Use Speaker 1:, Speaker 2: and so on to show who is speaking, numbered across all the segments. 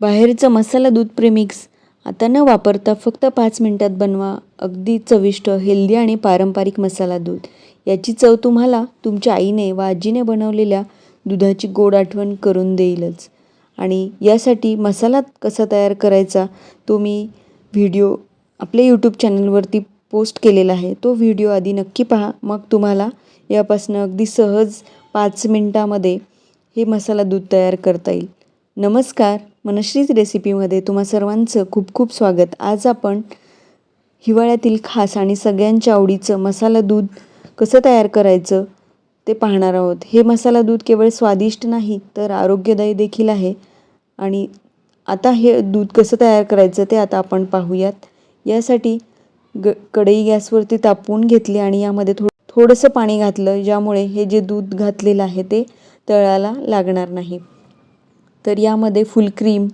Speaker 1: बाहेरचं मसाला दूध प्रेमिक्स आता न वापरता फक्त पाच मिनटात बनवा. अगदी चविष्ट हेल्दी आणि पारंपरिक मसाला दूध. याची चव तुम्हाला तुमच्या आईने व आजीने बनवलेल्या दुधाची गोड आठवण करून देईलच. आणि यासाठी मसाला कसा तयार करायचा तो मी व्हिडिओ आपल्या यूट्यूब चॅनलवरती पोस्ट केलेला आहे. तो व्हिडिओ आधी नक्की पहा. मग तुम्हाला यापासून अगदी सहज पाच मिनटामध्ये हे मसाला दूध तयार करता येईल. नमस्कार. मनश्रीज रेसिपीमध्ये तुम्हा सर्वांचं खूप खूप स्वागत. आज आपण हिवाळ्यातील खास आणि सगळ्यांच्या आवडीचं मसाला दूध कसं तयार करायचं ते पाहणार आहोत. हे मसाला दूध केवळ स्वादिष्ट नाही तर आरोग्यदायी देखील आहे. आणि आता हे दूध कसं तयार करायचं ते आता आपण पाहूयात. यासाठी ग कढई गॅसवरती तापवून घेतली आणि यामध्ये थो थोडंसं पाणी घातलं ज्यामुळे हे जे दूध घातलेलं आहे ते तळाला लागणार नाही. तर यामध्ये फुल क्रीम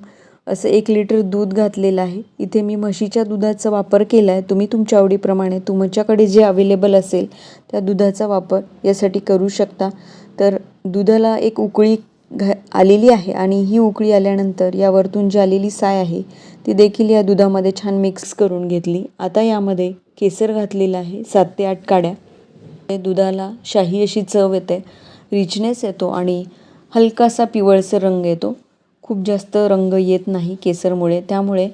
Speaker 1: असं एक लिटर दूध घातलेलं आहे. इथे मी म्हशीच्या दुधाचा वापर केला आहे. तुम्ही तुमच्या आवडीप्रमाणे तुमच्याकडे जे अवेलेबल असेल त्या दुधाचा वापर यासाठी करू शकता. तर दुधाला एक उकळी घा आलेली आहे आणि ही उकळी आल्यानंतर यावरतून जी आलेली साय आहे ती देखील या दुधामध्ये छान मिक्स करून घेतली. आता यामध्ये केसर घातलेलं आहे सात ते आठ काड्या. दुधाला शाही अशी चव येते. रिचनेस येतो आणि हलकासा पिवळसर रंग येतो. खूप जास्त रंग येत नाही केसरमुळे. त्यामुळे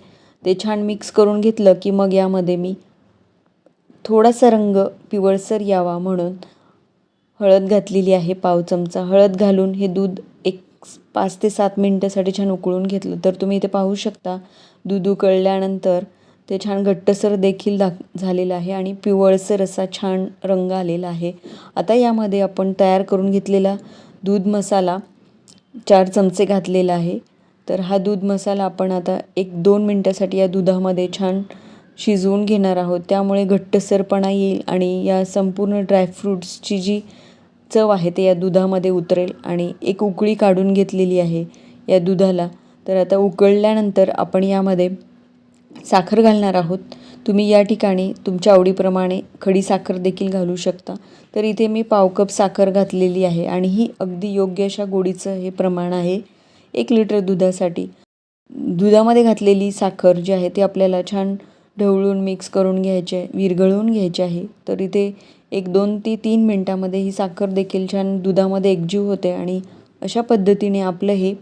Speaker 1: ते छान मिक्स करून घेतलं की मग यामध्ये मी थोडासा रंग पिवळसर यावा म्हणून हळद घातलेली आहे पाव चमचा. हळद घालून हे दूध एक पाच ते सात मिनटासाठी छान उकळून घेतलं. तर तुम्ही इथे पाहू शकता दूध उकळल्यानंतर ते छान घट्टसर देखील दाख झालेलं आहे आणि पिवळसर असा छान रंग आलेला आहे. आता यामध्ये आपण तयार करून घेतलेला दूध मसाला चार चमचे घातलेला आहे. तर हा दूध मसाला आपण आता एक दोन मिनटासाठी या दुधामध्ये छान शिजवून घेणार आहोत. त्यामुळे घट्टसरपणा येईल आणि या संपूर्ण ड्रायफ्रूट्सची जी चव आहे ते या दुधामध्ये उतरेल. आणि एक उकळी काढून घेतलेली आहे या दुधाला. तर आता उकळल्यानंतर आपण यामध्ये साखर घालणार आहोत. तुम्ही या ठिकाणी तुमच्या आवडीप्रमाणे खडी साखर देखील घालू शकता. तर इथे मी पाव कप साखर घातलेली आहे आणि ही अगदी योग्य अशा गोडीचं हे प्रमाण आहे. एक लिटर दुधासाठी. दुधामध्ये घातलेली साखर जी आहे ती आपल्याला छान ढवळून मिक्स करून घ्यायचे आहे विरघळवून घ्यायचे आहे. तर इथे एक दोन ते तीन मिनटामध्ये ही साखर देखील छान दुधामध्ये एकजीव होते आणि अशा पद्धतीने आपलं हे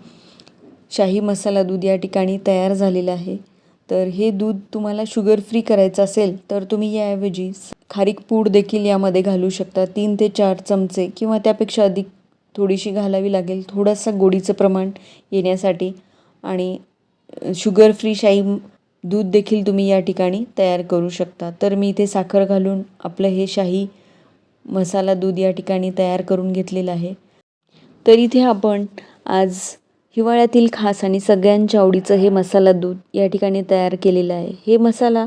Speaker 1: शाही मसाला दूध या ठिकाणी तयार झालेलं आहे. तर हे दूध तुम्हाला शुगर फ्री करायचं असेल तर तुम्ही याऐवजी खारीक पूड देखील यामध्ये घालू शकता. तीन ते चार चमचे किंवा त्यापेक्षा अधिक थोडीशी घालावी लागेल. थोडंसं गोडीचं प्रमाण येण्यासाठी. आणि शुगर फ्री शाई दूध देखील तुम्ही या ठिकाणी तयार करू शकता. तर मी इथे साखर घालून आपलं हे शाही मसाला दूध या ठिकाणी तयार करून घेतलेलं आहे. तर इथे आपण आज हिवाळ्यातील खास आणि सगळ्यांच्या आवडीचं हे मसाला दूध या ठिकाणी तयार केलेलं आहे. हे मसाला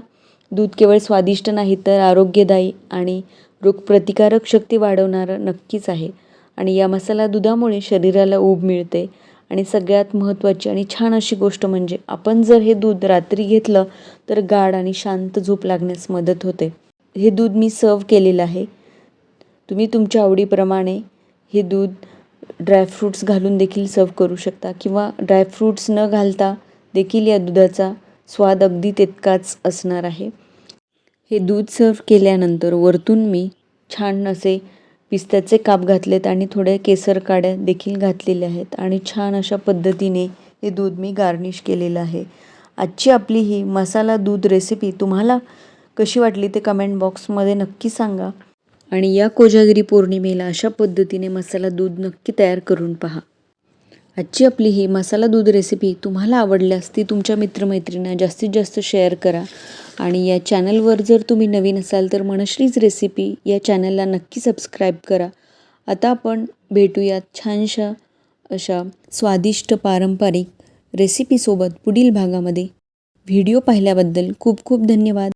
Speaker 1: दूध केवळ स्वादिष्ट नाही तर आरोग्यदायी आणि रोगप्रतिकारक शक्ती वाढवणारं नक्कीच आहे. आणि या मसाला दुधामुळे शरीराला ऊब मिळते. आणि सगळ्यात महत्त्वाची आणि छान अशी गोष्ट म्हणजे आपण जर हे दूध रात्री घेतलं तर गाढ आणि शांत झोप लागण्यास मदत होते. हे दूध मी सर्व केलेलं आहे. तुम्ही तुमच्या आवडीप्रमाणे हे दूध ड्रायफ्रूट्स घालून देखील सर्व करू शकता. किंवा ड्रायफ्रूट्स न घालता देखील या दुधाचा स्वाद अगदी तितकाच असणार आहे. हे दूध सर्व केल्यानंतर वरतून मी छान असे पिस्त्याचे काप घातलेत आणि थोड्या केसर काड्या देखील घातलेल्या आहेत. आणि छान अशा पद्धतीने हे दूध मी गार्निश केलेलं आहे. आजची आपली ही मसाला दूध रेसिपी तुम्हाला कशी वाटली ते कमेंट बॉक्समध्ये नक्की सांगा. आणि या कोजागिरी पौर्णिमेला अशा पद्धतीने मसाला दूध नक्की तयार करून पहा. आजची आपली ही मसाला दूध रेसिपी तुम्हाला आवडल्यास ती तुमच्या मित्रमैत्रिणींना जास्तीत जास्त शेअर करा. आणि या चॅनलवर जर तुम्ही नवीन असाल तर मनश्रीज रेसिपी या चॅनलला नक्की सबस्क्राईब करा. आता आपण भेटूयात छानशा अशा स्वादिष्ट पारंपरिक रेसिपीसोबत पुढील भागामध्ये. व्हिडिओ पाहिल्याबद्दल खूप खूप धन्यवाद.